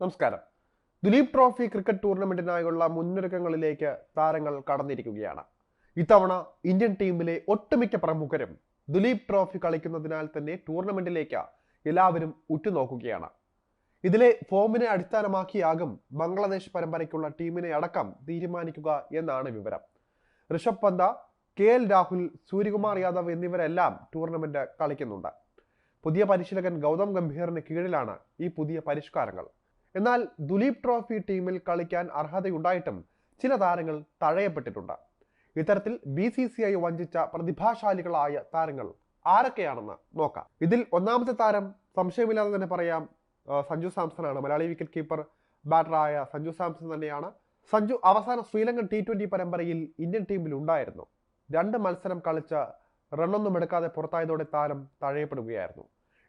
നമസ്കാരം. Duleep trophy cricket ടൂർണമെന്റിനായുള്ള മുന്നൊരുക്കങ്ങളിലേക്ക് താരങ്ങൾ കടന്നിരിക്കുകയാണ്. ഇത്തവണ ഇന്ത്യൻ ടീമിലെ ഒട്ടുമിക്ക പ്രമുഖരും ദുലീപ് ട്രോഫി കളിക്കുന്നതിനാൽ തന്നെ ടൂർണമെന്റിലേക്ക് എല്ലാവരും ഉറ്റുനോക്കുകയാണ്. ഇതിലെ ഫോമിനെ അടിസ്ഥാനമാക്കിയാകും ബംഗ്ലാദേശ് പരമ്പരയ്ക്കുള്ള ടീമിനെ അടക്കം തീരുമാനിക്കുക എന്നാണ് വിവരം. ഋഷഭ് പന്ത കെ എൽ രാഹുൽ സൂര്യകുമാർ യാദവ് എന്നിവരെല്ലാം ടൂർണമെന്റ് കളിക്കുന്നുണ്ട്. പുതിയ പരിശീലകൻ ഗൗതം ഗംഭീറിന് കീഴിലാണ് ഈ പുതിയ പരിഷ്കാരങ്ങൾ. എന്നാൽ ദുലീപ് ട്രോഫി ടീമിൽ കളിക്കാൻ അർഹതയുണ്ടായിട്ടും ചില താരങ്ങൾ തഴയപ്പെട്ടിട്ടുണ്ട്. ഇത്തരത്തിൽ ബി സി സി ഐ വഞ്ചിച്ച പ്രതിഭാശാലികളായ താരങ്ങൾ ആരൊക്കെയാണെന്ന് നോക്കാം. ഇതിൽ ഒന്നാമത്തെ താരം സംശയമില്ലാതെ തന്നെ പറയാം സഞ്ജു സാംസൺ ആണ് മലയാളി വിക്കറ്റ് കീപ്പർ ബാറ്ററായ സഞ്ജു സാംസൺ തന്നെയാണ്. സഞ്ജു അവസാന ശ്രീലങ്കൻ ടി ട്വന്റി പരമ്പരയിൽ ഇന്ത്യൻ ടീമിൽ ഉണ്ടായിരുന്നു. രണ്ട് മത്സരം കളിച്ച റണ്ണൊന്നും എടുക്കാതെ പുറത്തായതോടെ താരം തഴയപ്പെടുകയായിരുന്നു.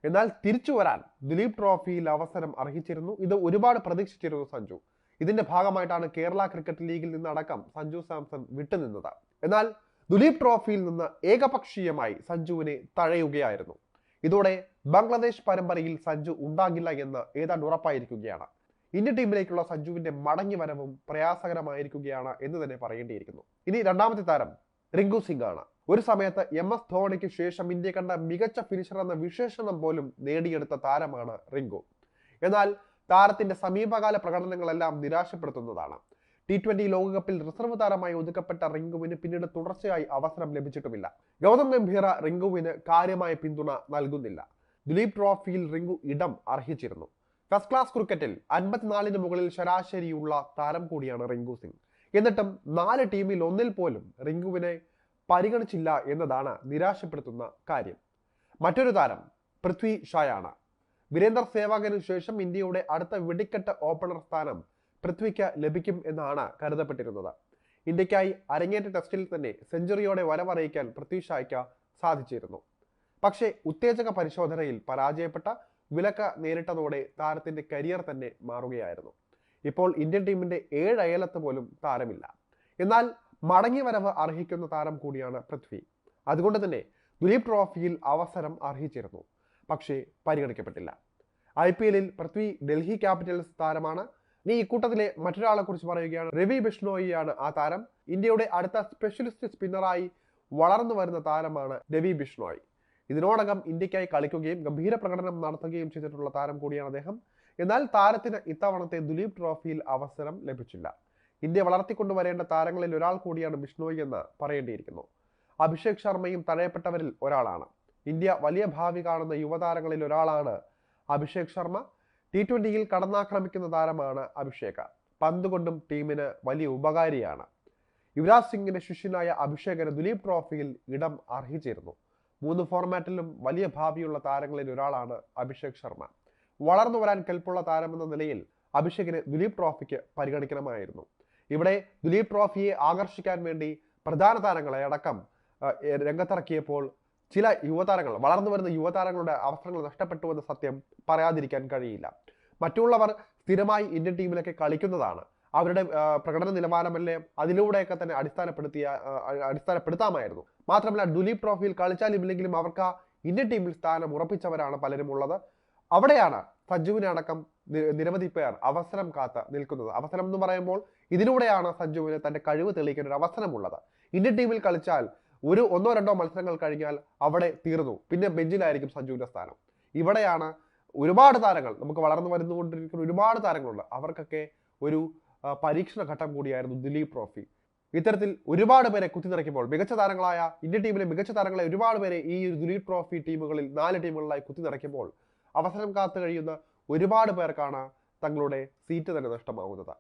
എന്നാൽ തിരിച്ചു വരാൻ ദിലീപ് ട്രോഫിയിൽ അവസരം അർഹിച്ചിരുന്നു. ഇത് ഒരുപാട് പ്രതീക്ഷിച്ചിരുന്നു സഞ്ജു. ഇതിന്റെ ഭാഗമായിട്ടാണ് കേരള ക്രിക്കറ്റ് ലീഗിൽ നിന്നടക്കം സഞ്ജു സാംസൺ വിട്ടുനിന്നത്. എന്നാൽ ദുലീപ് ട്രോഫിയിൽ നിന്ന് ഏകപക്ഷീയമായി സഞ്ജുവിനെ തഴയുകയായിരുന്നു. ഇതോടെ ബംഗ്ലാദേശ് പരമ്പരയിൽ സഞ്ജു ഉണ്ടാകില്ല എന്ന് ഏതാണ്ട് ഉറപ്പായിരിക്കുകയാണ്. ഇന്ത്യൻ ടീമിലേക്കുള്ള സഞ്ജുവിന്റെ മടങ്ങി വരവും പ്രയാസകരമായിരിക്കുകയാണ് എന്ന് തന്നെ പറയേണ്ടിയിരിക്കുന്നു. ഇനി രണ്ടാമത്തെ താരം റിങ്കു സിംഗ് ആണ്. ഒരു സമയത്ത് എം എസ് ധോണിക്ക് ശേഷം ഇന്ത്യ കണ്ട മികച്ച ഫിനിഷർ എന്ന വിശേഷണം പോലും നേടിയെടുത്ത താരമാണ് റിങ്കു. എന്നാൽ താരത്തിന്റെ സമീപകാല പ്രകടനങ്ങളെല്ലാം നിരാശപ്പെടുത്തുന്നതാണ്. ടി ട്വന്റി ലോകകപ്പിൽ റിസർവ് താരമായി ഒതുക്കപ്പെട്ട റിങ്കുവിന് പിന്നീട് തുടർച്ചയായി അവസരം ലഭിച്ചിട്ടുമില്ല. ഗൗതം ഗംഭീറ റിങ്കുവിന് കാര്യമായ പിന്തുണ നൽകുന്നില്ല. ദിലീപ് ട്രോഫിയിൽ റിങ്കു ഇടം അർഹിച്ചിരുന്നു. ഫസ്റ്റ് ക്ലാസ് ക്രിക്കറ്റിൽ അൻപത്തിനാലിന് മുകളിൽ ശരാശരിയുള്ള താരം കൂടിയാണ് റിങ്കു സിംഗ്. എന്നിട്ടും നാല് ടീമിൽ ഒന്നിൽ പോലും റിങ്കുവിനെ പരിഗണിച്ചില്ല എന്നതാണ് നിരാശപ്പെടുത്തുന്ന കാര്യം. മറ്റൊരു താരം പൃഥ്വി ഷായാണ്. വീരേന്ദർ സേവാഗിന് ശേഷം ഇന്ത്യയുടെ അടുത്ത വെടിക്കെട്ട് ഓപ്പണർ സ്ഥാനം പൃഥ്വിക്ക് ലഭിക്കും എന്നാണ് കരുതപ്പെട്ടിരുന്നത്. ഇന്ത്യക്കായി അരങ്ങേറ്റ ടെസ്റ്റിൽ തന്നെ സെഞ്ചുറിയോടെ വരവറിയിക്കാൻ പൃഥ്വി ഷായ്ക്ക് സാധിച്ചിരുന്നു. പക്ഷേ ഉത്തേജക പരിശോധനയിൽ പരാജയപ്പെട്ട വിലക്ക് നേരിട്ടതോടെ താരത്തിന്റെ കരിയർ തന്നെ മാറുകയായിരുന്നു. ഇപ്പോൾ ഇന്ത്യൻ ടീമിന്റെ ഏഴ് അയലത്ത് പോലും താരമില്ല. എന്നാൽ മടങ്ങി വരവ് അർഹിക്കുന്ന താരം കൂടിയാണ് പൃഥ്വി. അതുകൊണ്ട് തന്നെ ദുലീപ് ട്രോഫിയിൽ അവസരം അർഹിച്ചിരുന്നു പക്ഷേ പരിഗണിക്കപ്പെട്ടില്ല. ഐ പി എല്ലിൽ പൃഥ്വി ഡൽഹി ക്യാപിറ്റൽസ് താരമാണ്. ഇനി ഇക്കൂട്ടത്തിലെ മറ്റൊരാളെ കുറിച്ച് പറയുകയാണ് രവി ബിഷ്ണോയിയാണ് ആ താരം. ഇന്ത്യയുടെ അടുത്ത സ്പെഷ്യലിസ്റ്റ് സ്പിന്നറായി വളർന്നു വരുന്ന താരമാണ് രവി ബിഷ്ണോയി. ഇതിനോടകം ഇന്ത്യക്കായി കളിക്കുകയും ഗംഭീര പ്രകടനം നടത്തുകയും ചെയ്തിട്ടുള്ള താരം കൂടിയാണ് അദ്ദേഹം. എന്നാൽ താരത്തിന് ഇത്തവണത്തെ ദുലീപ് ട്രോഫിയിൽ അവസരം ലഭിച്ചില്ല. ഇന്ത്യ വളർത്തിക്കൊണ്ടുവരേണ്ട താരങ്ങളിൽ ഒരാൾ കൂടിയാണ് ബിഷ്ണോയ് എന്ന് പറയേണ്ടിയിരിക്കുന്നു. അഭിഷേക് ശർമ്മയും തഴയപ്പെട്ടവരിൽ ഒരാളാണ്. ഇന്ത്യ വലിയ ഭാവി കാണുന്ന യുവതാരങ്ങളിൽ ഒരാളാണ് അഭിഷേക് ശർമ്മ. ടി ട്വന്റിയിൽ കടന്നാക്രമിക്കുന്ന താരമാണ് അഭിഷേക്. പന്തുകൊണ്ടും ടീമിന് വലിയ ഉപകാരിയാണ്. യുവരാജ് സിംഗിന്റെ ശിഷ്യനായ അഭിഷേകന് ദുലീപ് ട്രോഫിയിൽ ഇടം അർഹിച്ചിരുന്നു. മൂന്ന് ഫോർമാറ്റിലും വലിയ ഭാവിയുള്ള താരങ്ങളിൽ ഒരാളാണ് അഭിഷേക് ശർമ്മ. വളർന്നു വരാൻ കെൽപ്പുള്ള താരമെന്ന നിലയിൽ അഭിഷേകിന് ദുലീപ് ട്രോഫിക്ക് പരിഗണിക്കണമായിരുന്നു. ഇവിടെ ദുലീപ് ട്രോഫിയെ ആകർഷിക്കാൻ വേണ്ടി പ്രധാന താരങ്ങളെ അടക്കം രംഗത്തിറക്കിയപ്പോൾ ചില യുവതാരങ്ങൾ വളർന്നു വരുന്ന യുവതാരങ്ങളുടെ അവസരങ്ങൾ നഷ്ടപ്പെട്ടു എന്ന സത്യം പറയാതിരിക്കാൻ കഴിയില്ല. മറ്റുള്ളവർ സ്ഥിരമായി ഇന്ത്യൻ ടീമിലൊക്കെ കളിക്കുന്നതാണ്. അവരുടെ പ്രകടന നിലവാരമല്ലേ അതിലൂടെയൊക്കെ തന്നെ അടിസ്ഥാനപ്പെടുത്തിയ അടിസ്ഥാനപ്പെടുത്താമായിരുന്നു. മാത്രമല്ല ദുലീപ് ട്രോഫിയിൽ കളിച്ചാലും ഇല്ലെങ്കിലും അവർക്ക് ഇന്ത്യൻ ടീമിൽ സ്ഥാനം ഉറപ്പിച്ചവരാണ് പലരും ഉള്ളത് അവിടെയാണ് സഞ്ജുവിനെ അടക്കം നി- നിരവധി പേർ അവസരം കാത്ത് നിൽക്കുന്നത്. അവസരം എന്ന് പറയുമ്പോൾ ഇതിലൂടെയാണ് സഞ്ജുവിന് തന്റെ കഴിവ് തെളിയിക്കാൻ ഒരു അവസരമുള്ളത്. ഇന്ത്യൻ ടീമിൽ കളിച്ചാൽ ഒരു ഒന്നോ രണ്ടോ മത്സരങ്ങൾ കഴിഞ്ഞാൽ അവിടെ തീർന്നു. പിന്നെ ബെഞ്ചിലായിരിക്കും സഞ്ജുവിന്റെ സ്ഥാനം. ഇവിടെയാണ് ഒരുപാട് താരങ്ങൾ നമുക്ക് വളർന്നു വരുന്നുകൊണ്ടിരിക്കുന്ന ഒരുപാട് താരങ്ങളുണ്ട്. അവർക്കൊക്കെ ഒരു പരീക്ഷണ ഘട്ടം കൂടിയായിരുന്നു ദിലീപ് ട്രോഫി. ഇത്തരത്തിൽ ഒരുപാട് പേരെ കുത്തിനിറയ്ക്കുമ്പോൾ മികച്ച താരങ്ങളായ ഇന്ത്യൻ ടീമിലെ മികച്ച താരങ്ങളെ ഒരുപാട് പേരെ ഈ ഒരു ദിലീപ് ട്രോഫി ടീമുകളിൽ നാല് ടീമുകളിലായി കുത്തിനിറയ്ക്കുമ്പോൾ അവസരം കാത്തു കഴിയുന്ന ഒരുപാട് പേർക്കാണ് തങ്ങളുടെ സീറ്റ് തന്നെ നഷ്ടമാവുന്നത്.